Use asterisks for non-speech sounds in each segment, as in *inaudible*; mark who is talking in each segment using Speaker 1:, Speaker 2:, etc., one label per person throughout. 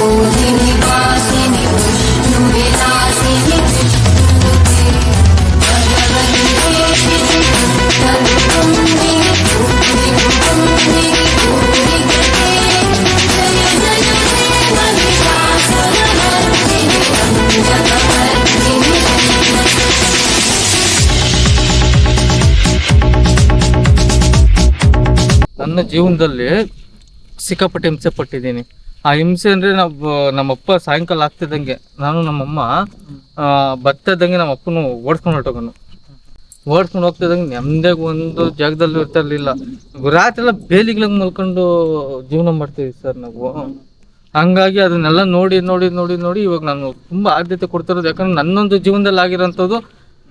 Speaker 1: Oh, give me passing ನನ್ನ ಜೀವನದಲ್ಲಿ ಸಿಕ್ಕಾಪಟ್ಟೆ ಹಿಂಸೆ ಪಟ್ಟಿದ್ದೀನಿ. ಆ ಹಿಂಸೆ ಅಂದ್ರೆ ನಾವು, ನಮ್ಮಪ್ಪ ಸಾಯಂಕಾಲ ಆಗ್ತಿದ್ದಂಗೆ ನಾನು ನಮ್ಮಮ್ಮ ನಮ್ಮ ಅಪ್ಪನು ಓಡಿಸ್ಕೊಂಡು ಹೊರಟೋಗನು. ಓಡಿಸ್ಕೊಂಡು ಹೋಗ್ತಿದ್ದಂಗೆ ನೆಮ್ಮದಿಯಾಗಿ ಒಂದು ಜಾಗದಲ್ಲಿ ಇರ್ತಿರ್ಲಿಲ್ಲ ರಾತ್ರಿ ಎಲ್ಲ ಬೇಲಿಗ್ಲಂಗ್ ಮಲ್ಕೊಂಡು ಜೀವನ ಮಾಡ್ತೀವಿ ಸರ್ ನಾವು. ಹಂಗಾಗಿ ಅದನ್ನೆಲ್ಲ ನೋಡಿ ನೋಡಿ ನೋಡಿ ನೋಡಿ ಇವಾಗ ನಾನು ತುಂಬಾ ಆದ್ಯತೆ ಕೊಡ್ತಿರೋದು. ಯಾಕಂದ್ರೆ ನನ್ನೊಂದು ಜೀವನದಲ್ಲಿ ಆಗಿರೋಂಥದ್ದು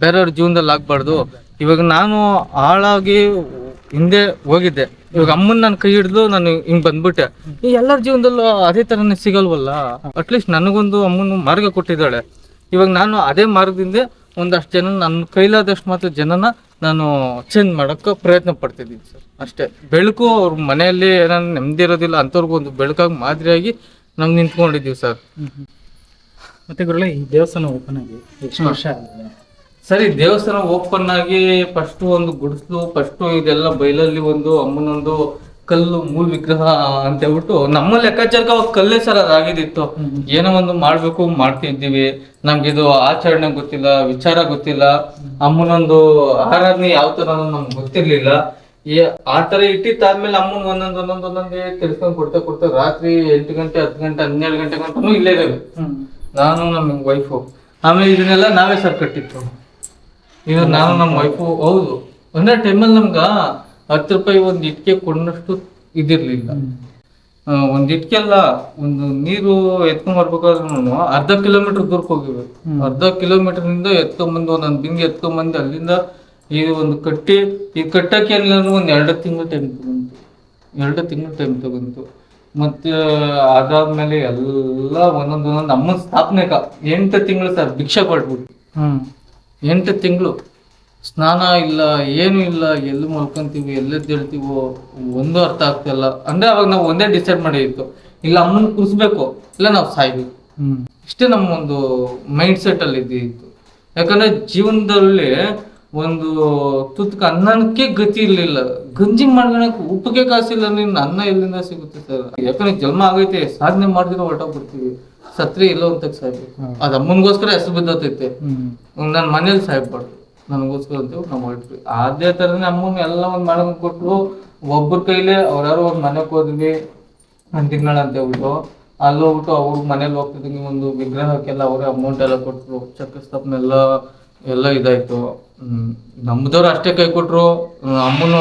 Speaker 1: ಬೇರೆಯವ್ರ ಜೀವನದಲ್ಲಿ ಆಗ್ಬಾರ್ದು. ಇವಾಗ ನಾನು ಹಾಳಾಗಿ ಹಿಂದೆ ಹೋಗಿದ್ದೆ. ಇವಾಗ ಅಮ್ಮನ್ ನನ್ನ ಕೈ ಹಿಡಿದು ನಾನು ಹಿಂಗ್ ಬಂದ್ಬಿಟ್ಟೆ. ಈ ಎಲ್ಲರ ಜೀವನದಲ್ಲೂ ಅದೇ ತರನೇ ಸಿಗಲ್ವಲ್ಲ? ಅಟ್ಲೀಸ್ಟ್ ನನಗೊಂದು ಅಮ್ಮನ ಮಾರ್ಗ ಕೊಟ್ಟಿದ್ದಾಳೆ. ಇವಾಗ ನಾನು ಅದೇ ಮಾರ್ಗದಿಂದ ಒಂದಷ್ಟು ಜನ ನನ್ನ ಕೈಲಾದಷ್ಟು ಮಾತ್ರ ಜನನ ನಾನು ಚೇಂಜ್ ಮಾಡೋಕ್ಕೆ ಪ್ರಯತ್ನ ಪಡ್ತಿದ್ದೀನಿ ಸರ್. ಅಷ್ಟೇ. ಬೆಳಕು ಅವ್ರ ಮನೆಯಲ್ಲಿ ಏನಾದ್ರು ನೆಮ್ಮದಿ ಇರೋದಿಲ್ಲ ಅಂಥವ್ರಿಗೂ ಒಂದು ಬೆಳಕಾಗಿ ಮಾದರಿಯಾಗಿ ನಾವು ನಿಂತ್ಕೊಂಡಿದ್ದೀವಿ ಸರ್.
Speaker 2: ಮತ್ತೆ ಗುರುಳೆ ಈ ದೇವಸ್ಥಾನ ಓಪನ್ ಆಗಿ ಎಷ್ಟು ವರ್ಷ ಆಗಿದೆ?
Speaker 1: ಸರಿ ದೇವಸ್ಥಾನ ಓಪನ್ ಆಗಿ ಫಸ್ಟ್ ಒಂದು ಗುಡಿಸ್ಲು ಫಸ್ಟ್ ಇದೆಲ್ಲ ಬೈಲಲ್ಲಿ ಒಂದು ಅಮ್ಮನೊಂದು ಕಲ್ಲು ಮೂಲ ವಿಗ್ರಹ ಅಂತ ಹೇಳ್ಬಿಟ್ಟು ನಮ್ಮ ಲೆಕ್ಕಾಚಾರಕ್ಕೆ ಅವಾಗ ಕಲ್ಲೇ ಸರ್ ಅದಾಗಿದ್ದಿತ್ತು. ಏನೋ ಒಂದು ಮಾಡ್ಬೇಕು ಮಾಡ್ತಿದ್ದೀವಿ. ನಮ್ಗೆ ಇದು ಆಚರಣೆ ಗೊತ್ತಿಲ್ಲ ವಿಚಾರ ಗೊತ್ತಿಲ್ಲ. ಅಮ್ಮನೊಂದು ಆರಾಧನೆ ಯಾವ ತರ ನಮ್ಗೆ ಗೊತ್ತಿರ್ಲಿಲ್ಲ. ಈ ಆ ತರ ಇಟ್ಟಿದ್ದಾದ್ಮೇಲೆ ಅಮ್ಮನ್ ಒಂದೊಂದ್ ಒಂದೊಂದ್ ಒಂದೊಂದೇ ತಿಳ್ಸ್ಕೊಂಡ್ ಕೊಡ್ತಾ ಕೊಡ್ತಾ ರಾತ್ರಿ ಎಂಟು ಗಂಟೆ ಹತ್ತು ಗಂಟೆ ಹನ್ನೆರಡು ಗಂಟೆ ಗಂಟನೂ ಇಲ್ಲೇ ಇದೆ ನಾನು ನಮ್ಮ ವೈಫು ಆಮೇಲೆ ಇದನ್ನೆಲ್ಲ ನಾವೇ ಸರ್ ಕಟ್ಟಿತ್ತು ಇದು ನಾನು ನಮ್ಮ ವೈಫು ಹೌದು. ಒಂದೇ ಟೈಮಲ್ಲಿ ನಮ್ಗ ಹತ್ತು ರೂಪಾಯಿ ಒಂದು ಇಟ್ಕೆ ಕೊಡೋಷ್ಟು ಇದಿರ್ಲಿಲ್ಲ. ಆ, ಒಂದ್ ಇಟ್ಕೆ ಅಲ್ಲ ಒಂದು ನೀರು ಎತ್ಕೊಂಡ್ ಬರ್ಬೇಕಾದ್ರೂ ಅರ್ಧ ಕಿಲೋಮೀಟರ್ ದೂರಕ್ಕೆ ಹೋಗಿರ್ಬೇಕು ಅರ್ಧ ಕಿಲೋಮೀಟರ್ನಿಂದ ಎತ್ಕೊಂಡ್ಬಂದು ಒಂದೊಂದು ಬಿಂಗೆ ಎತ್ಕೊಂಡ್ಬಂದು ಅಲ್ಲಿಂದ ಈ ಒಂದು ಕಟ್ಟಿ ಈ ಕಟ್ಟಕ್ಕೆ ಏನಿಲ್ಲ ಒಂದ್ ಎರಡು ತಿಂಗಳು ಟೈಮ್ ತಗೊಂತು. ಎರಡು ತಿಂಗಳು ಟೈಮ್ ತಗೊಂತು. ಮತ್ತೆ ಅದಾದ್ಮೇಲೆ ಎಲ್ಲ ಒಂದೊಂದು ಒಂದೊಂದು ಅಮ್ಮನ ಸ್ಥಾಪನೆಕ ಎಂಟು ತಿಂಗಳು ಸರ್ ಭಿಕ್ಷೆ ಕೊಟ್ಬಿಟ್ಟು
Speaker 2: ಹ್ಮ್.
Speaker 1: ಎಂಟು ತಿಂಗಳು. ಸ್ನಾನ ಇಲ್ಲ ಏನು ಇಲ್ಲ ಎಲ್ಲಿ ಮಲ್ಕೊಂತೀವಿ ಎಲ್ಲೆದ್ದೇಳ್ತೀವೋ ಒಂದು ಅರ್ಥ ಆಗ್ತಿಲ್ಲ ಅಂದ್ರೆ ಅವಾಗ ನಾವು ಒಂದೇ ಡಿಸೈಡ್ ಮಾಡಿತ್ತು ಇಲ್ಲ ಅಮ್ಮನ ಕುರಿಸ್ಬೇಕು. ಇಲ್ಲ ನಾವು ಸಾಯ್ಬೇಕು.
Speaker 2: ಹ್ಮ್.
Speaker 1: ಇಷ್ಟೇ ನಮ್ಮ ಒಂದು ಮೈಂಡ್ ಸೆಟ್ ಅಲ್ಲಿ ಇದ್ದಿತ್ತು ಯಾಕಂದ್ರೆ ಜೀವನದಲ್ಲಿ ಒಂದು ತುತ್ತಕ ಅನ್ನಕ್ಕೆ ಗತಿ ಇರ್ಲಿಲ್ಲ. ಗಂಜಿ ಮಾಡ್ಕೊಳಕ್ಕೆ ಉಪ್ಪಿಗೆ ಕಾಸಿಲ್ಲ ನಿನ್ನ ಅನ್ನ ಎಲ್ಲಿಂದ ಸಿಗುತ್ತೆ ಸರ್? ಯಾಕಂದ್ರೆ ಜನ್ಮ ಆಗೈತೆ ಸಾಧನೆ ಮಾಡಿದ್ರೆ ಹೊರಟೋಗ್ಬಿಡ್ತೀವಿ. ಸತ್ರೆ ಇಲ್ಲೋ ಅಂತ ಸಾಹೇಬ್ ಅದ್ ಅಮ್ಮನ್ಗೋಸ್ಕರ ಹೆಸರು ಬಿದ್ದೋತೈತೆ.
Speaker 2: ಹ್ಮ್.
Speaker 1: ನನ್ನ ಮನೇಲಿ ಸಾಯ್ಬಾರ್ದು ನನಗೋಸ್ಕರ ಅಂತ ನಾವು ಹೊರಟ್ವಿ ಅದೇ ತರನೇ ಅಮ್ಮನ ಎಲ್ಲ ಒಂದು ಮಾಡ್ಕೊಂಡ್ ಕೊಟ್ರು. ಒಬ್ಬರ ಕೈಲೇ ಅವ್ರು ಒಂದು ಮನೆಗೆ ಹೋದ್ವಿ. ಒಂದ್ ತಿಂಗಳ ಅಂತ ಹೇಳ್ಬಿಟ್ಟು ಅಲ್ಲಿ ಹೋಗ್ಬಿಟ್ಟು ಅವ್ರ ಮನೇಲಿ ಹೋಗ್ತಿದ್ವಿ. ಒಂದು ವಿಗ್ರಹಕ್ಕೆಲ್ಲ ಅವರೇ ಅಮೌಂಟ್ ಎಲ್ಲ ಕೊಟ್ಟರು ಚಕ್ರ ಸ್ಥಾಪನೆ ಎಲ್ಲ ಇದಾಯ್ತು. ಹ್ಮ್. ನಮ್ದವ್ರು ಅಷ್ಟೇ ಕೈ ಕೊಟ್ರು. ಹ್ಮ್, ಅಮ್ಮನ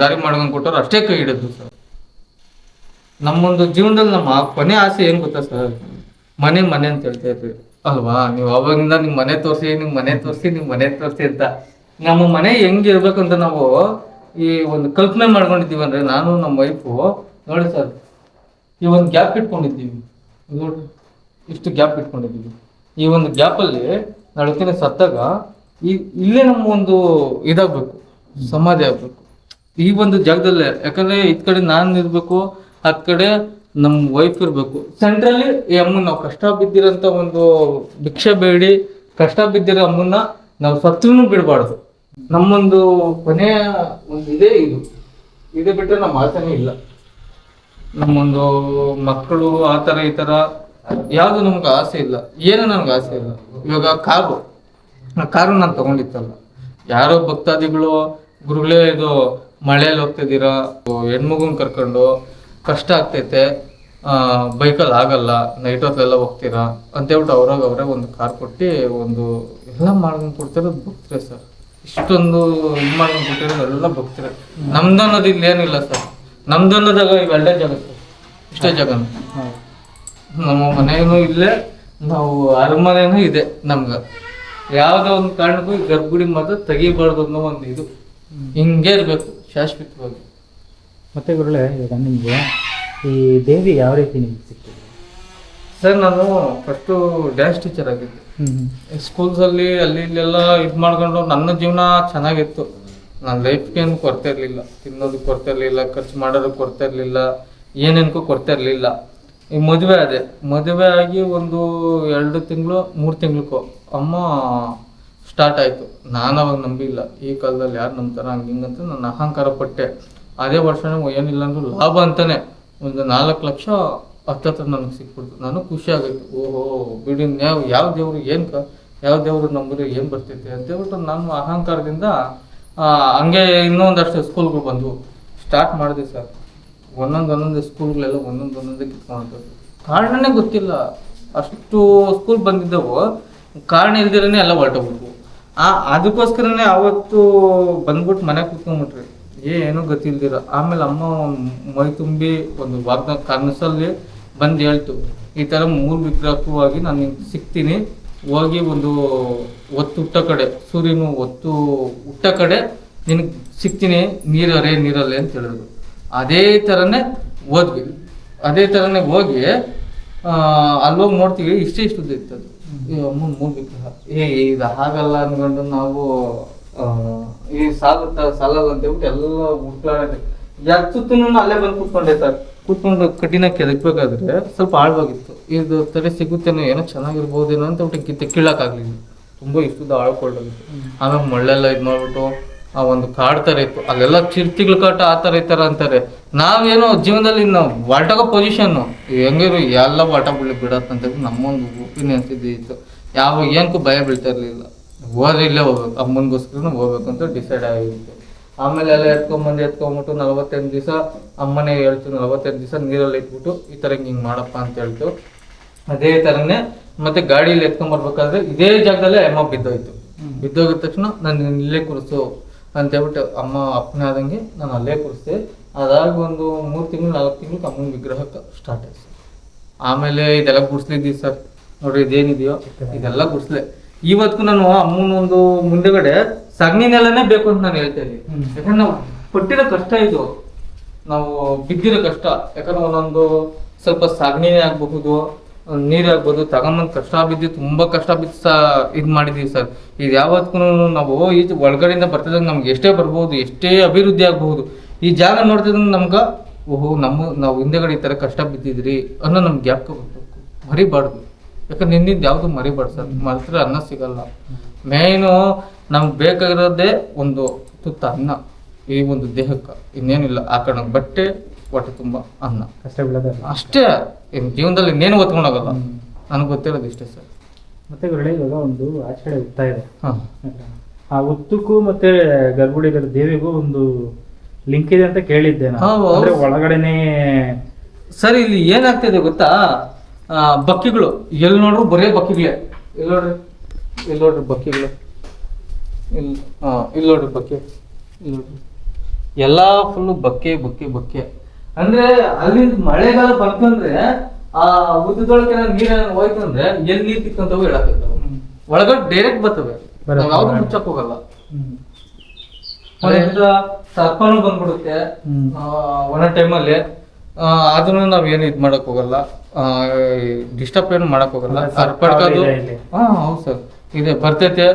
Speaker 1: ದಾರಿ ಮಾಡ್ಕೊಂಡ್ ಕೊಟ್ಟವ್ರು ಅಷ್ಟೇ ಕೈ ಹಿಡಿದ್ರು ಸರ್. ನಮ್ಮೊಂದು ಜೀವನದಲ್ಲಿ ನಮ್ಮ ಕೊನೆ ಆಸೆ ಏನು ಗೊತ್ತಾ ಸರ್? ಮನೆ ಮನೆ ಅಂತ ಹೇಳ್ತಾ ಇದ್ವಿ. ಅಲ್ವಾ? ನೀವು ಅವಾಗಿಂದ ನಿಮ್ ಮನೆ ತೋರಿಸಿ, ನಿಮ್ ಮನೆ ತೋರಿಸಿ, ನಿಮ್ ಮನೆ ತೋರಿಸಿ ಅಂತ. ನಮ್ಮ ಮನೆ ಹೆಂಗಿರ್ಬೇಕು ಅಂತ ನಾವು ಈ ಒಂದು ಕಲ್ಪನೆ ಮಾಡ್ಕೊಂಡಿದ್ದೀವಿ ಅಂದ್ರೆ ನಾನು, ನಮ್ಮ ವೈಫು ನೋಡಿ ಸರ್ ಈ ಒಂದು ಗ್ಯಾಪ್ ಇಟ್ಕೊಂಡಿದ್ದೀವಿ. ನೋಡ್ರಿ, ಇಷ್ಟು ಗ್ಯಾಪ್ ಇಟ್ಕೊಂಡಿದ್ದೀವಿ. ಈ ಒಂದು ಗ್ಯಾಪಲ್ಲಿ ನಾಳೆ ಸತ್ತಾಗ ಈ ಇಲ್ಲೇ ನಮ್ಮ ಒಂದು ಇದಾಗ್ಬೇಕು, ಸಮಾಧಿ ಆಗ್ಬೇಕು. ಈ ಒಂದು ಜಾಗದಲ್ಲೇ, ಯಾಕಂದ್ರೆ ಇದ್ ಕಡೆ ನಾನು ಇರ್ಬೇಕು, ಆ ಕಡೆ ನಮ್ ವೈಫ್ ಇರಬೇಕು. ಸೆಂಟ್ರಲ್ಲಿ ಈ ಅಮ್ಮನ್ ನಾವು ಕಷ್ಟ ಬಿದ್ದಿರೋಂಥ ಒಂದು ಭಿಕ್ಷೆ ಬೇಡಿ, ಕಷ್ಟ ಬಿದ್ದಿರೋ ಅಮ್ಮನ್ನ ನಾವು ಸತ್ವನು ಬಿಡಬಾರ್ದು. ನಮ್ಮೊಂದು ಕೊನೆಯ ಒಂದು ಇದೇ ಇದು. ಇದು ಬಿಟ್ಟರೆ ನಮ್ಮ ಆಸೆನೇ ಇಲ್ಲ. ನಮ್ಮೊಂದು ಮಕ್ಕಳು ಆ ಥರ ಈ ಥರ ಯಾವುದು ನಮ್ಗೆ ಆಸೆ ಇಲ್ಲ. ಏನು ನನಗೆ ಆಸೆ ಇಲ್ಲ. ಇವಾಗ ಕಾರು. ಆ ಕಾರು ನಾನು ತಗೊಂಡಿತ್ತಲ್ಲ. ಯಾರೋ ಭಕ್ತಾದಿಗಳು ಗುರುಗಳೇ ಇದು ಮಳೆಯಲ್ಲಿ ಹೋಗ್ತಿದ್ದೀರಾ ಹೆಣ್ಮಗುನ್ ಕರ್ಕೊಂಡು ಕಷ್ಟ ಆಗ್ತೈತೆ. ಬೈಕಲ್ಲಿ ಆಗಲ್ಲ ನೈಟ್ ಹೊತ್ಲೆಲ್ಲ ಹೋಗ್ತೀರಾ? ಅಂತ ಹೇಳ್ಬಿಟ್ಟು ಅವ್ರಾಗ ಅವರೇ ಒಂದು ಕಾರ್ ಕೊಟ್ಟು ಒಂದು ಎಲ್ಲ ಮಾಡ್ಕೊಂಡು ಕೊಡ್ತಿರೋದು ಭಕ್ತರೇ ಸರ್. ಇಷ್ಟೊಂದು ಇದು ಮಾಡ್ಕೊಂಡು ಕೊಟ್ಟಿರೋದು ಎಲ್ಲ ಭಕ್ತರೇ. ನಮ್ದು ಏನಿಲ್ಲ ಸರ್. ನಮ್ದು ಅನ್ನೋದಾಗ ಇವೆಲ್ಲ ಜಾಗ ಸರ್. ಇಷ್ಟೇ
Speaker 2: ಜಾಗ
Speaker 1: ನಮ್ಮ ಮನೆಯೂ ಇಲ್ಲೇ, ನಾವು ಅರಮನೆಯೂ ಇದೆ ನಮ್ಗೆ. ಯಾವುದೋ ಒಂದು ಕಾರಣಕ್ಕೂ ಈ ಗರ್ಭಗುಡಿ ಮಾತ್ರ ತೆಗಿಬಾರ್ದು ಅನ್ನೋ ಒಂದು ಇದು. ಹಿಂಗೆ ಇರಬೇಕು, ಶಾಶ್ವತವಾಗಿ.
Speaker 2: ಮತ್ತೆ ಗುರುಳೆ ಇವಾಗ ನಿಮ್ಗೆ ಈ ದೇವಿ ಯಾವ ರೀತಿ ನಿಮ್ಗೆ ಸಿಕ್ಕಿದೆ
Speaker 1: ಸರ್ ನಾನು ಫಸ್ಟು ಡ್ಯಾನ್ಸ್ ಟೀಚರ್ ಆಗಿದ್ದೆ. ಸ್ಕೂಲ್ಸಲ್ಲಿ ಅಲ್ಲಿ ಇಲ್ಲೆಲ್ಲ ಇದು ಮಾಡ್ಕೊಂಡು ನನ್ನ ಜೀವನ ಚೆನ್ನಾಗಿತ್ತು. ನನ್ನ ಲೈಫ್ಗೆ ಏನು ಕೊರತೆ ಇರಲಿಲ್ಲ. ತಿನ್ನೋದಕ್ಕೆ ಕೊರತೆ ಇರಲಿಲ್ಲ ಖರ್ಚು ಮಾಡೋದಕ್ಕೆ ಕೊರತೆ ಇರಲಿಲ್ಲ ಏನೇನಕ್ಕೂ ಕೊರತೆ ಇರಲಿಲ್ಲ. ಈ ಮದುವೆ ಅದೇ ಮದುವೆ ಆಗಿ ಒಂದು ಎರಡು ತಿಂಗಳು ಮೂರು ತಿಂಗ್ಳಿಗೂ ಅಮ್ಮ ಸ್ಟಾರ್ಟ್ ಆಯಿತು. ನಾನು ಅವಾಗ ನಂಬಿಲ್ಲ. ಈ ಕಾಲದಲ್ಲಿ ಯಾರು ನಂಬ್ತಾರ ಹಂಗೆ ಹಿಂಗಂತ ನನ್ನ ಅಹಂಕಾರ ಪಟ್ಟೆ. ಅದೇ ವರ್ಷನೇ ಏನಿಲ್ಲ ಅಂದ್ರೂ ಲಾಭ ಅಂತಾನೆ. ಒಂದು ನಾಲ್ಕು ಲಕ್ಷ ಹತ್ತತ್ರ ನನಗೆ ಸಿಕ್ಬಿಡ್ತು. ನಾನು ಖುಷಿ ಓಹೋ, ಬಿಡಿ ಯಾವ ಯಾವ ದೇವ್ರು ಏನು ಕ, ಯಾವ ದೇವರು ನಂಬಿದ್ರೆ ಏನು ಬರ್ತೈತೆ ಅಂತ ಹೇಳ್ಬಿಟ್ಟು ನಾನು ಅಹಂಕಾರದಿಂದ ಹಂಗೆ ಇನ್ನೊಂದಷ್ಟು ಸ್ಕೂಲ್ಗಳು ಬಂದವು. ಸ್ಟಾರ್ಟ್ ಮಾಡಿದೆ ಸರ್. ಒಂದೊಂದು ಒಂದೊಂದು ಸ್ಕೂಲ್ಗಳೆಲ್ಲ ಒಂದೊಂದು ಒಂದೊಂದೇ ಕಿತ್ಕೊಂಡು ಕಾರಣನೇ ಗೊತ್ತಿಲ್ಲ. ಅಷ್ಟು ಸ್ಕೂಲ್ ಬಂದಿದ್ದವು. ಕಾರಣ ಇಲ್ದಿರೇ ಎಲ್ಲ ಹೊರಟೋಗ್ಬಿಟ್ವು. ಆ, ಅದಕ್ಕೋಸ್ಕರನೇ ಅವತ್ತು ಬಂದ್ಬಿಟ್ಟು ಮನೆ ಕೂತ್ಕೊಂಡ್ಬಿಟ್ರಿ. ಏನೂ ಗೊತ್ತಿಲ್ದಿರ. ಆಮೇಲೆ ಅಮ್ಮ ಮೈ ತುಂಬಿ ಒಂದು ವಾಗ್ನ ಕನಸಲ್ಲಿ ಬಂದು ಹೇಳ್ತು, ಈ ಥರ ಮೂರು ವಿಗ್ರಹವಾಗಿ ನಾನು ಸಿಗ್ತೀನಿ. ಹೋಗಿ ಒಂದು ಒತ್ತು ಹುಟ್ಟ ಕಡೆ, ಸೂರ್ಯನು ಒತ್ತು ಹುಟ್ಟ ಕಡೆ ನಿನಗೆ ಸಿಗ್ತೀನಿ, ನೀರರೆ, ನೀರಲ್ಲೇ, ಅಂತ ಹೇಳಿದ್ರು. ಅದೇ ಥರನೇ ಹೋದ್ವಿ. ಅದೇ ಥರನೇ ಹೋಗಿ ಅಲ್ಲೋಗಿ ನೋಡ್ತೀವಿ, ಇಷ್ಟೇ ಇಷ್ಟು ಇತ್ತು ಅದು ಈ ಮೂರು ವಿಗ್ರಹ. ಏ, ಇದು ಹಾಗಲ್ಲ ಅಂದ್ಕೊಂಡು ನಾವು ಸಾಗುತ್ತಾ ಸಾಲಲ್ಲ ಅಂತ ಹೇಳ್ಬಿಟ್ಟು ಎಲ್ಲ ಹುಡ್ಕಾಡದೆ ಯಾಕೆ ಅಲ್ಲೇ ಬಂದು ಕೂತ್ಕೊಂಡೆ ಸರ್. ಕೂತ್ಕೊಂಡು ಕಠಿಣ ಕೆದಕ್ಬೇಕಾದ್ರೆ ಸ್ವಲ್ಪ ಆಳವಾಗಿತ್ತು. ಇದು ತಡೆ ಸಿಗುತ್ತೇನೋ ಏನೋ ಚೆನ್ನಾಗಿರ್ಬೋದೇನೋ ಅಂತ ಬಿಟ್ಟು ಕಿತ್ತೆ ಕೀಳಕ್ಕಾಗ್ಲಿಲ್ಲ. ತುಂಬ ಇಷ್ಟದ ಆಳ್ಕೊಳ್ಳೋದಿತ್ತು. ಆಮೇಲೆ ಮಳ್ಳೆಲ್ಲ ಇದು ಮಾಡ್ಬಿಟ್ಟು ಆ ಒಂದು ಕಾಡ್ ಥರ ಇತ್ತು. ಅಲ್ಲೆಲ್ಲ ಚಿರ್ತಿಗಳ ಕಾಟ ಆ ಥರ ಈ ಥರ ಅಂತಾರೆ. ನಾವೇನೋ ಜೀವನದಲ್ಲಿ ನಾವು ಹೊರಟಾಗೋ ಪೊಸಿಷನ್ನು ಹೆಂಗಿರು ಎಲ್ಲ ವಾಟ ಬಿಡತ್ತಂತ ನಮ್ಮೊಂದು ಒಪಿನಿಯನ್ಸ್ ಇತ್ತು ಯಾವ ಏನಕ್ಕೂ ಭಯ ಬೀಳ್ತಾ ಇರಲಿಲ್ಲ. ಹೋದ್ರೆ ಇಲ್ಲೇ ಹೋಗ್ಬೇಕು ಅಮ್ಮನಿಗೋಸ್ಕರ ಹೋಗ್ಬೇಕು ಅಂತ ಡಿಸೈಡ್ ಆಗಿತ್ತು. ಆಮೇಲೆ ಎಲ್ಲ ಎತ್ಕೊಂಬಂದು ಎತ್ಕೊಂಬಿಟ್ಟು ನಲವತ್ತೆಂಟು ದಿವಸ ಅಮ್ಮನೇ ಹೇಳ್ತು ನಲವತ್ತೆಂಟು ದಿವಸ ನೀರಲ್ಲಿ ಇಟ್ಬಿಟ್ಟು ಈ ಥರ ಹಿಂಗೆ ಮಾಡಪ್ಪ ಅಂತ ಹೇಳ್ತು. ಅದೇ ಥರನೇ ಮತ್ತೆ ಗಾಡಿಯಲ್ಲಿ ಎತ್ಕೊಂಬರ್ಬೇಕಾದ್ರೆ ಇದೇ ಜಾಗದಲ್ಲೇ ಅಮ್ಮ ಬಿದ್ದೋಯ್ತು. ಬಿದ್ದೋಗಿದ ತಕ್ಷಣ ನಾನು ಇಲ್ಲೇ ಕೂರಿಸು ಅಂತ ಹೇಳ್ಬಿಟ್ಟು ಅಮ್ಮ ಅಪ್ಪನೇ ಆದಂಗೆ ನಾನು ಅಲ್ಲೇ ಕೂರಿಸ್ದೆ ಅದಾಗ ಒಂದು ಮೂರು ತಿಂಗಳು ನಾಲ್ಕು ತಿಂಗಳು ಅಮ್ಮನ ವಿಗ್ರಹಕ್ಕೆ ಸ್ಟಾರ್ಟ್ ಆಯ್ತು. ಆಮೇಲೆ ಇದೆಲ್ಲ ಗುಡಿಸ್ಲಿದ್ದೀವಿ ಸರ್. ನೋಡ್ರಿ ಇದೇನಿದೆಯೋ ಇದೆಲ್ಲ ಗುಡ್ಸ್ಲೆ. ಇವತ್ತಿಗೂ ನಾನು ಅಮ್ಮನ ಒಂದು ಮುಂದೆಗಡೆ ಸಗಣಿ ನೆಲನೇ ಬೇಕು ಅಂತ ನಾನು ಹೇಳ್ತಾ ಇದ್ದೀನಿ. ಯಾಕಂದ್ರೆ ನಾವು ಪಟ್ಟಿರೋ ಕಷ್ಟ ಇದು. ನಾವು ಬಿದ್ದಿರೋ ಕಷ್ಟ. ಯಾಕಂದ್ರೆ ಒಂದೊಂದು ಸ್ವಲ್ಪ ಸಗಣಿನೇ ಆಗಬಹುದು ನೀರೇ ಆಗ್ಬೋದು ತಗೊಂಬಂದು ಕಷ್ಟ ಬಿದ್ದು ತುಂಬಾ ಕಷ್ಟ ಬಿದ್ದು ಸಹ ಇದು ಮಾಡಿದೀವಿ ಸರ್. ಇದು ಯಾವತ್ತೂ ನಾವು ಈ ಒಳಗಡೆಯಿಂದ ಬರ್ತಿದ್ದಂಗೆ ನಮ್ಗೆ ಎಷ್ಟೇ ಬರ್ಬೋದು ಎಷ್ಟೇ ಅಭಿವೃದ್ಧಿ ಆಗಬಹುದು ಈ ಜಾಗ ನೋಡ್ತಿದ್ರೆ ನಮ್ಗೆ ಓಹೋ ನಮ್ಮ ನಾವು ಹಿಂದೆಗಡೆ ಈ ಥರ ಕಷ್ಟ ಬಿದ್ದಿದ್ರಿ ಅನ್ನೋ ನಮ್ಗೆ ಯಾಕೆ ಬರ್ಬೇಕು ಮರಿಬಾರ್ದು ಯಾಕಂದ್ರೆ ನಿನ್ನಿಂದ ಯಾವುದು ಮರಿಬಾರ್ದು ಸರ್ ಮರೆತ್ರೆ ಅನ್ನ ಸಿಗಲ್ಲ. ಮೇಯ್ನು ನಮ್ಗೆ ಬೇಕಾಗಿರೋದೇ ಒಂದು ತುತ್ತ ಅನ್ನ. ಈ ಒಂದು ದೇಹಕ್ಕೆ. ಇನ್ನೇನಿಲ್ಲ ಆ ಕಣ ಬಟ್ಟೆ ಹೊಟ್ಟೆ ತುಂಬ ಅನ್ನ.
Speaker 2: ಕಷ್ಟ ಬೀಳೋದ
Speaker 1: ಅಷ್ಟೇ. ಇನ್ ಜೀವನದಲ್ಲಿ ಇನ್ನೇನು ಓದ್ಕೊಂಡೋಗಲ್ಲ ನನಗೆ ಗೊತ್ತಿರೋದು ಇಷ್ಟೇ ಸರ್.
Speaker 2: ಮತ್ತೆ ಗುರುಗಳೇ ಇವಾಗ ಒಂದು ಆಚರಣೆ ಹೋಗ್ತಾ ಇದೆ.
Speaker 1: ಹಾಂ.
Speaker 2: ಆ ಉತ್ತಕ್ಕೂ ಮತ್ತೆ ಗರ್ಭುಡಿಗರ ದೇವಿಗೂ ಒಂದು ಲಿಂಕ್ ಇದೆ ಅಂತ ಕೇಳಿದ್ದೆ ನಾನು.
Speaker 1: ಹೌದು.
Speaker 2: ಅಂದ್ರೆ ಒಳಗಡೆನೆ
Speaker 1: ಸರ್ ಇಲ್ಲಿ ಏನಾಗ್ತಿದೆ ಗೊತ್ತಾ? ಬಕ್ಕಿಗಳು. ಎಲ್ಲಿ ನೋಡ್ರು ಬರೇ ಬಕ್ಕಿಗಳೇ. ಇಲ್ಲಿ ನೋಡ್ರಿ? ಇಲ್ಲಿ ನೋಡ್ರಿ ಬಕ್ಕಿಗಳು? ಇಲ್ಲಿ ಹಾಂ ಇಲ್ಲಿ ನೋಡ್ರಿ ಬಕ್ಕೆ? ಇಲ್ಲಿ ನೋಡ್ರಿ? ಎಲ್ಲ ಫುಲ್ಲು ಬಕ್ಕೆ ಬಕ್ಕೆ ಬಕ್ಕೆ. ಅಂದ್ರೆ ಅಲ್ಲಿ ಮಳೆಗಾಲ ಬಂತಂದ್ರೆ ಆ ಉದ್ದದೊಳಗೆ ನೀರ ಹೋಯ್ತು ಅಂದ್ರೆ ಎಲ್ಲಿ ನೀರ್ ತಿಕ್ಕಂತವು ಹೇಳಕ್ಕಾಗಲ್ಲ. ಒಳಗಡೆ ಡೈರೆಕ್ಟ್ ಬರ್ತವೆ. ಯಾವ್ದು ಮುಚ್ಚಕ್ ಹೋಗಲ್ಲ. ಸರ್ಪನೂ ಬಂದ್ಬಿಡುತ್ತೆ. ಒಣ ಟೈಮಲ್ಲಿ ಅದನ್ನು ನಾವ್ ಏನು ಇದ್ ಮಾಡಕ್ ಹೋಗಲ್ಲ. ಡಿಸ್ಟರ್ಬ್ ಏನು ಮಾಡಕ್ ಹೋಗಲ್ಲ. ಹಾ ಹೌದು ಸರ್. ಇದೆ ಬರ್ತೈತೆ.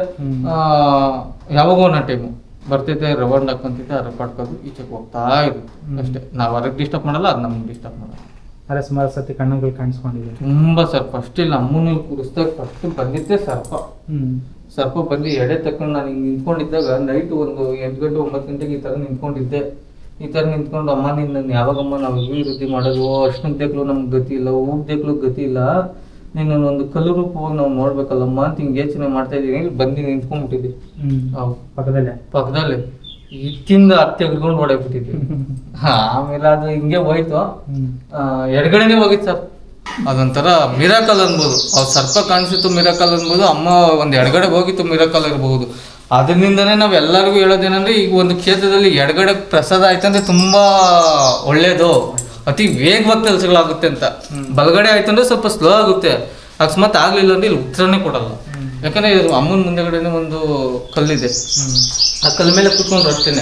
Speaker 1: ಯಾವಾಗೋ ನಾ ಟೈಮು ಬರ್ತೈತೆ ರವಂಡ್ ಹಾಕೊಂತೈತೆ ಅದ್ರ ಪಡ್ಕೋದು ಈಚೆಗೆ ಹೋಗ್ತಾ ಇರುತ್ತೆ
Speaker 2: ಹ್ಮ್.
Speaker 1: ಅಷ್ಟೇ. ನಾವು ಅದಕ್ಕೆ ಡಿಸ್ಟರ್ಬ್ ಮಾಡಲ್ಲ ಅದು ನಮ್ಗೆ ಡಿಸ್ಟರ್ಬ್ ಮಾಡಲ್ಲ.
Speaker 2: ಅರೆ ಸುಮಾರು ಸತಿ ಕಣ್ಣುಗಳು ಕಾಣಿಸ್ಕೊಂಡಿದೆ.
Speaker 1: ತುಂಬಾ ಸರ್ ಫಸ್ಟ್ ಇಲ್ಲಿ ಅಮ್ಮನ ಕುಡಿಸ್ದಾಗ ಫಸ್ಟ್ ಬಂದಿದ್ದೆ ಸರ್ಪ. ಸರ್ಪ ಬಂದು ಎಡೆ ತಕೊಂಡು ನಾನು ಹಿಂಗೆ ನಿಂತ್ಕೊಂಡಿದ್ದಾಗ ನೈಟ್ ಒಂದು ಎಂಟು ಗಂಟೆ ಒಂಬತ್ತು ಗಂಟೆಗೆ ಈ ಥರ ನಿಂತ್ಕೊಂಡಿದ್ದೆ. ಈ ಥರ ನಿಂತ್ಕೊಂಡು ಅಮ್ಮ ನಿನ್ನ ಯಾವಾಗಮ್ಮ ನಾವು ಅಭಿವೃದ್ಧಿ ಮಾಡೋದು ಅಷ್ಟಂತೇಕ್ಲು ನಮ್ಗೆ ಗತಿ ಇಲ್ಲ ಊಟದೇಕ್ಲು ಗತಿ ಇಲ್ಲ. ನೀನು ಒಂದು ಕಲ್ಲು ರೂಪವಾಗಿ ನಾವು ನೋಡ್ಬೇಕಲ್ಲಮ್ಮ ಅಂತ ಹಿಂಗೆ ಯೋಚನೆ ಮಾಡ್ತಾ ಇದ್ದೀನಿ. ಇಲ್ಲಿ ಬಂದು ನಿಂತ್ಕೊಂಡ್ಬಿಟ್ಟಿದ್ದೆ.
Speaker 2: ಪಕ್ಕದಲ್ಲೇ?
Speaker 1: ಪಕ್ಕದಲ್ಲೇ. ಇತ್ತಿಂದ ಹತ್ತಿ ಹಿಡ್ಕೊಂಡು ಓಡಾಕ್ಬಿಟ್ಟಿದ್ದೆ *laughs* ಆಮೇಲೆ ಅದು ಹಿಂಗೆ ಹೋಯ್ತು. ಎಡಗಡೆನೇ ಹೋಗಿತ್ತು ಸರ್. ಅದೊಂಥರ ಮಿರಾಕಲ್ ಅನ್ಬೋದು. ಅವ್ರ ಸರ್ಪ ಕಾಣಿಸಿತ್ತು ಮಿರಾಕಲ್ ಅನ್ಬೋದು ಅಮ್ಮ ಒಂದು ಎಡಗಡೆ ಹೋಗಿತ್ತು ಮಿರಾಕಲ್ ಇರಬಹುದು ಅದರಿಂದನೇ ನಾವು ಎಲ್ಲರಿಗೂ ಹೇಳೋದೇನಂದ್ರೆ ಈಗ ಒಂದು ಕ್ಷೇತ್ರದಲ್ಲಿ ಎಡಗಡೆ ಪ್ರಸಾದ ಆಯ್ತಂದ್ರೆ ತುಂಬಾ ಒಳ್ಳೇದು. ಅತಿ ವೇಗವಾಗಿ ಕೆಲಸಗಳಾಗುತ್ತೆ ಅಂತ. ಬಲಗಡೆ ಆಯ್ತಂದ್ರೆ ಸ್ವಲ್ಪ ಸ್ಲೋ ಆಗುತ್ತೆ. ಅಕಸ್ಮಾತ್ ಆಗ್ಲಿಲ್ಲ ಅಂದ್ರೆ ಇಲ್ಲಿ ಉತ್ತರನೇ ಕೊಡಲ್ಲ. ಯಾಕಂದ್ರೆ ಅಮ್ಮನ ಮುಂದೆಗಡೆನೆ ಒಂದು ಕಲ್ಲಿದೆ. ಆ ಕಲ್ ಮೇಲೆ ಕುತ್ಕೊಂಡು ಅಷ್ಟೇನೆ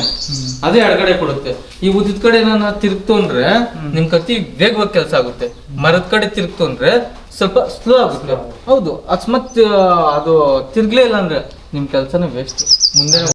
Speaker 1: ಅದೇ ಎಡಗಡೆ ಕೊಡುತ್ತೆ. ಈ ಉದ್ದಿದ ಕಡೆ ನಾನು ತಿರುಗ್ತು ಅಂದ್ರೆ ನಿಮ್ ಕತ್ತಿ ವೇಗವಾಗಿ ಕೆಲಸ ಆಗುತ್ತೆ. ಮರದ ಕಡೆ ತಿರುಗ್ತು ಅಂದ್ರೆ ಸ್ವಲ್ಪ ಸ್ಲೋ ಆಗುತ್ತೆ. ಹೌದು. ಅಕಸ್ಮಾತ್ ಅದು ತಿರ್ಗ್ಲೇ ಇಲ್ಲ ಅಂದ್ರೆ. ನಿಮ್ ಕೆಲಸನೇ ವೇಸ್ಟ್ ಮುಂದೆ